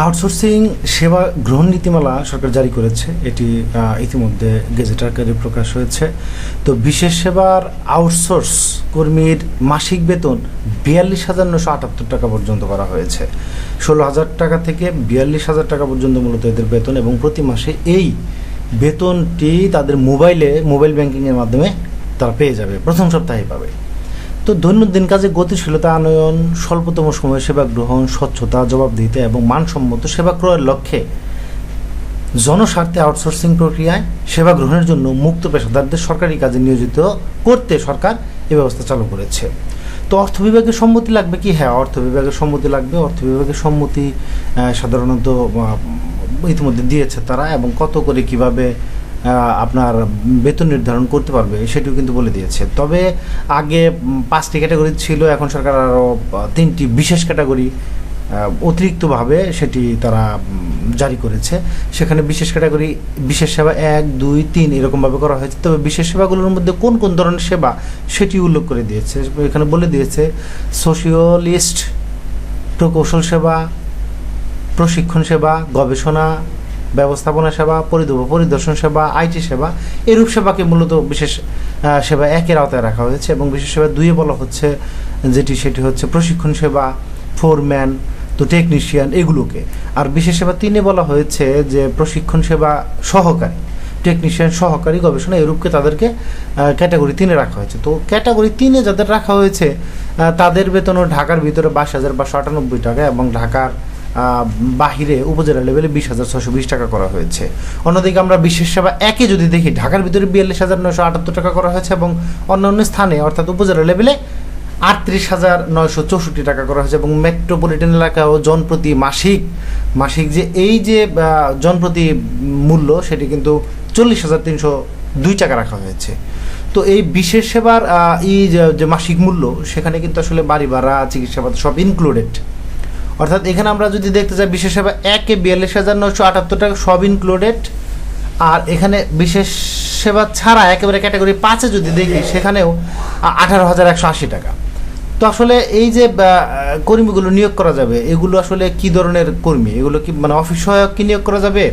Outsourcing সেবা গ্রহণ নীতিমালা সরকার জারি করেছে। এটি ইতিমধ্যে গেজেট আকারে প্রকাশ হয়েছে। তো বিশেষ সেবার আউটসোর্স কর্মীর মাসিক বেতন বিয়াল্লিশ হাজার নশো আটাত্তর টাকা পর্যন্ত করা হয়েছে। ষোলো হাজার টাকা থেকে বিয়াল্লিশ হাজার টাকা পর্যন্ত মূলত এদের বেতন এবং প্রতি মাসে এই বেতনটি তাদের মোবাইলে, মোবাইল ব্যাংকিংয়ের মাধ্যমে তারা পেয়ে যাবে প্রথম সপ্তাহে পাবে। তো দৈনন্দিন কাজে গতিশীলতা, আনয়ন, স্বল্পতম সময়ে সেবা গ্রহণ, স্বচ্ছতা, জবাবদিহিতা এবং মানসম্মত সেবা ক্রয়ের লক্ষ্যে জনস্বার্থে আউটসোর্সিং প্রক্রিয়ায় সেবা গ্রহণের জন্য মুক্ত পেশাদারদের সরকারি কাজে নিয়োজিত করতে সরকার এ ব্যবস্থা চালু করেছে। তো অর্থ বিভাগের সম্মতি লাগবে কি? হ্যাঁ অর্থ বিভাগের সম্মতি লাগবে। অর্থ বিভাগের সম্মতি সাধারণত ইতিমধ্যে দিয়েছে তারা এবং কত করে কীভাবে আপনার বেতন নির্ধারণ করতে পারবে, সেটিও কিন্তু বলে দিয়েছে। তবে আগে পাঁচটি ক্যাটাগরি ছিল, এখন সরকার আরও তিনটি বিশেষ ক্যাটাগরি অতিরিক্তভাবে সেটি তারা জারি করেছে। সেখানে বিশেষ ক্যাটাগরি, বিশেষ সেবা এক, দুই, তিন এরকমভাবে করা হয়েছে। তবে বিশেষ সেবাগুলোর মধ্যে কোন কোন ধরনের সেবা, সেটি উল্লেখ করে দিয়েছে। এখানে বলে দিয়েছে সোশিওলিস্ট প্রকৌশল সেবা, প্রশিক্ষণ সেবা, গবেষণা ব্যবস্থাপনা সেবা পরিদর্শন সেবা, আইটি সেবা, এরূপ সেবাকে মূলত বিশেষ সেবা একের আওতায় রাখা হয়েছে এবং বিশেষ সেবা দুইয়ে বলা হচ্ছে, যেটি সেটি হচ্ছে প্রশিক্ষণ সেবা, ফোরম্যান, তো টেকনিশিয়ান এগুলোকে। আর বিশেষ সেবা তিনে বলা হয়েছে যে প্রশিক্ষণ সেবা সহকারী, টেকনিশিয়ান সহকারী গবেষণা এরূপকে তাদেরকে ক্যাটাগরি তিনে রাখা হয়েছে। তো ক্যাটাগরি তিনে যাদের রাখা হয়েছে তাদের বেতনও ঢাকার ভিতরে বাইশ হাজার পাঁচশো আটানব্বই টাকা এবং ঢাকার বাহিরে উপজেলা লেভেলে বিশ হাজার ছশো বিশ টাকা করা হয়েছে। অন্যদিকে আমরা বিশেষ সেবা একে যদি দেখি, ঢাকার ভিতরে বিয়াল্লিশ হাজার নয়শো আটাত্তর টাকা করা হয়েছে এবং অন্যান্য স্থানে, অর্থাৎ উপজেলা লেভেলে আটত্রিশ হাজার নয়শো চৌষট্টি টাকা করা হয়েছে এবং মেট্রোপলিটন এলাকা ও জনপ্রতি মাসিক মাসিক যে এই যে জনপ্রতি মূল্য, সেটি কিন্তু চল্লিশ হাজার তিনশো দুই টাকা রাখা হয়েছে। তো এই বিশেষ সেবার এই যে মাসিক মূল্য, সেখানে কিন্তু আসলে বাড়ি ভাড়া চিকিৎসা সব ইনক্লুডেড অর্থাৎ এখানে আমরা যদি দেখতে চাই, বিশেষ সেবা একে বিয়াল্লিশ হাজার নয়শো আটাত্তর টাকা সব ইনক্লুডেড আর এখানে বিশেষ সেবা ছাড়া একেবারে ক্যাটাগরি পাঁচে যদি দেখি, সেখানেও আঠারো হাজার একশো আশি টাকা। তো আসলে এই যে কর্মীগুলো নিয়োগ করা যাবে, এগুলো আসলে কি ধরনের কর্মী? এগুলো কি মানে অফিস সহায়ক কি নিয়োগ করা যাবে?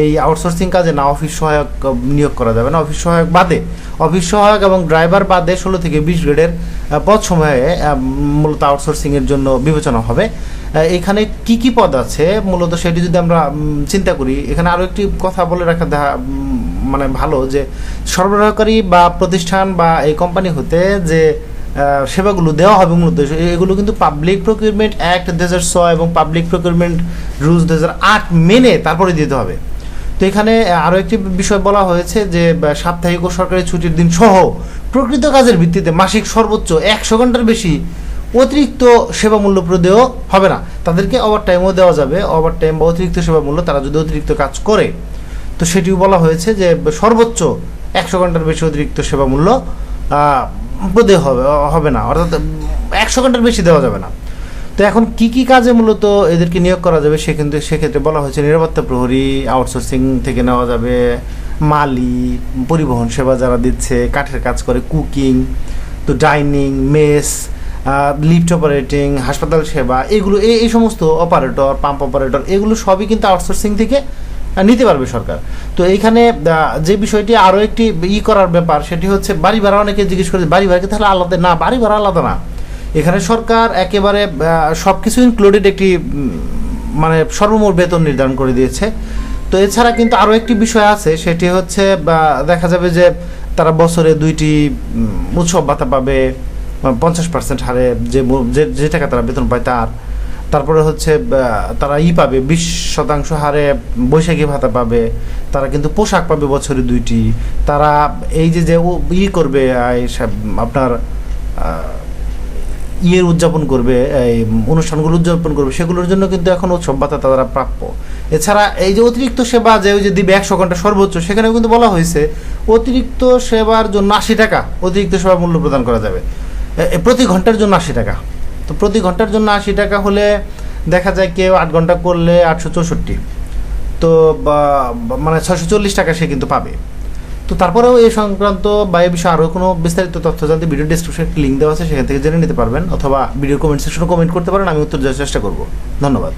এই আউটসোর্সিং কাজে না অফিস সহায়ক নিয়োগ করা যাবে না। অফিস সহায়ক বাদে অফিস সহায়ক এবং ড্রাইভার বাদে ষোলো থেকে বিশ গ্রেডের পদ সময়ে মূলত আউটসোর্সিংয়ের জন্য বিবেচনা হবে। এখানে কি কি পদ আছে? মূলত সেটি যদি আমরা চিন্তা করি, এখানে আরও একটি কথা বলে রাখা মানে ভালো যে সরবরাহকারী বা প্রতিষ্ঠান বা এই কোম্পানি হতে যে সেবাগুলো দেওয়া হবে মূলত এগুলো কিন্তু পাবলিক প্রকিউরমেন্ট অ্যাক্ট দু হাজার ছয় এবং পাবলিক প্রকিউরমেন্ট রুলস দু হাজার আট মেনে তারপরে দিতে হবে। তো এখানে আরও একটি বিষয় বলা হয়েছে যে সাপ্তাহিক ও সরকারি ছুটির দিন সহ প্রকৃত কাজের ভিত্তিতে মাসিক সর্বোচ্চ একশো ঘণ্টার বেশি অতিরিক্ত সেবা মূল্য প্রদেয় হবে না। তাদেরকে ওভার টাইমও দেওয়া যাবে। ওভার টাইম বা অতিরিক্ত সেবা মূল্য তারা যদি অতিরিক্ত কাজ করে। তো সেটিও বলা হয়েছে যে সর্বোচ্চ একশো ঘণ্টার বেশি অতিরিক্ত সেবা মূল্য প্রদেয় হবে হবে না। অর্থাৎ, একশো ঘণ্টার বেশি দেওয়া যাবে না। তো এখন কি কি কাজে মূলত এদেরকে নিয়োগ করা যাবে সে কিন্তু সেক্ষেত্রে বলা হয়েছে নিরাপত্তা প্রহরী আউটসোর্সিং থেকে নেওয়া যাবে মালি পরিবহন সেবা যারা দিচ্ছে, কাঠের কাজ করে কুকিং তো ডাইনিং মেস লিফট অপারেটিং হাসপাতাল সেবা, এগুলো এই সমস্ত অপারেটর পাম্প অপারেটর এগুলো সবই কিন্তু আউটসোর্সিং থেকে নিতে পারবে সরকার। তো এইখানে যে বিষয়টি আরও একটি ই করার ব্যাপার, সেটি হচ্ছে বাড়ি ভাড়া, অনেকে জিজ্ঞেস করে বাড়ি ভাড়া কি তাহলে আলাদা, না, বাড়ি ভাড়া আলাদা না। এখানে সরকার একেবারে সব কিছু ইনক্লুডেড একটি মানে সর্বমোট বেতন নির্ধারণ করে দিয়েছে। তো এছাড়া কিন্তু আরও একটি বিষয় আছে, সেটি হচ্ছে দেখা যাবে যে তারা বছরে দুইটি উৎসব ভাতা পাবে পঞ্চাশ পার্সেন্ট হারে যে যে টাকা তারা বেতন পায় তার। তারপরে হচ্ছে তারা ই পাবে, বিশ শতাংশ হারে বৈশাখী ভাতা পাবে, তারা কিন্তু পোশাক পাবে বছরে দুইটি। তারা এই যে যে ই করবে আপনার ইয়ের উদযাপন করবে, এই অনুষ্ঠানগুলো উদযাপন করবে, সেগুলোর জন্য কিন্তু এখন উৎসব ভাতা তারা প্রাপ্য। এছাড়া এই যে অতিরিক্ত সেবা যে ওই যে দিবে একশো ঘণ্টা সর্বোচ্চ, সেখানেও কিন্তু বলা হয়েছে অতিরিক্ত সেবার জন্য আশি টাকা অতিরিক্ত সেবা মূল্য প্রদান করা যাবে। প্রতি ঘণ্টার জন্য আশি টাকা। তো প্রতি ঘণ্টার জন্য আশি টাকা হলে দেখা যায় কেউ আট ঘণ্টা করলে আটশো চৌষট্টি। তো মানে ছয়শো চল্লিশ টাকা সে কিন্তু পাবে। তো তারপরেও এই সংক্রান্ত বা এই বিষয়ে আরও কোনো বিস্তারিত তথ্য জানতে ভিডিও ডিসক্রিপশনে লিঙ্ক দেওয়া আছে, সেখান থেকে জেনে নিতে পারবেন, অথবা ভিডিও কমেন্ট সেকশনে কমেন্ট করতে পারেন, আমি উত্তর দেওয়ার চেষ্টা করব। ধন্যবাদ।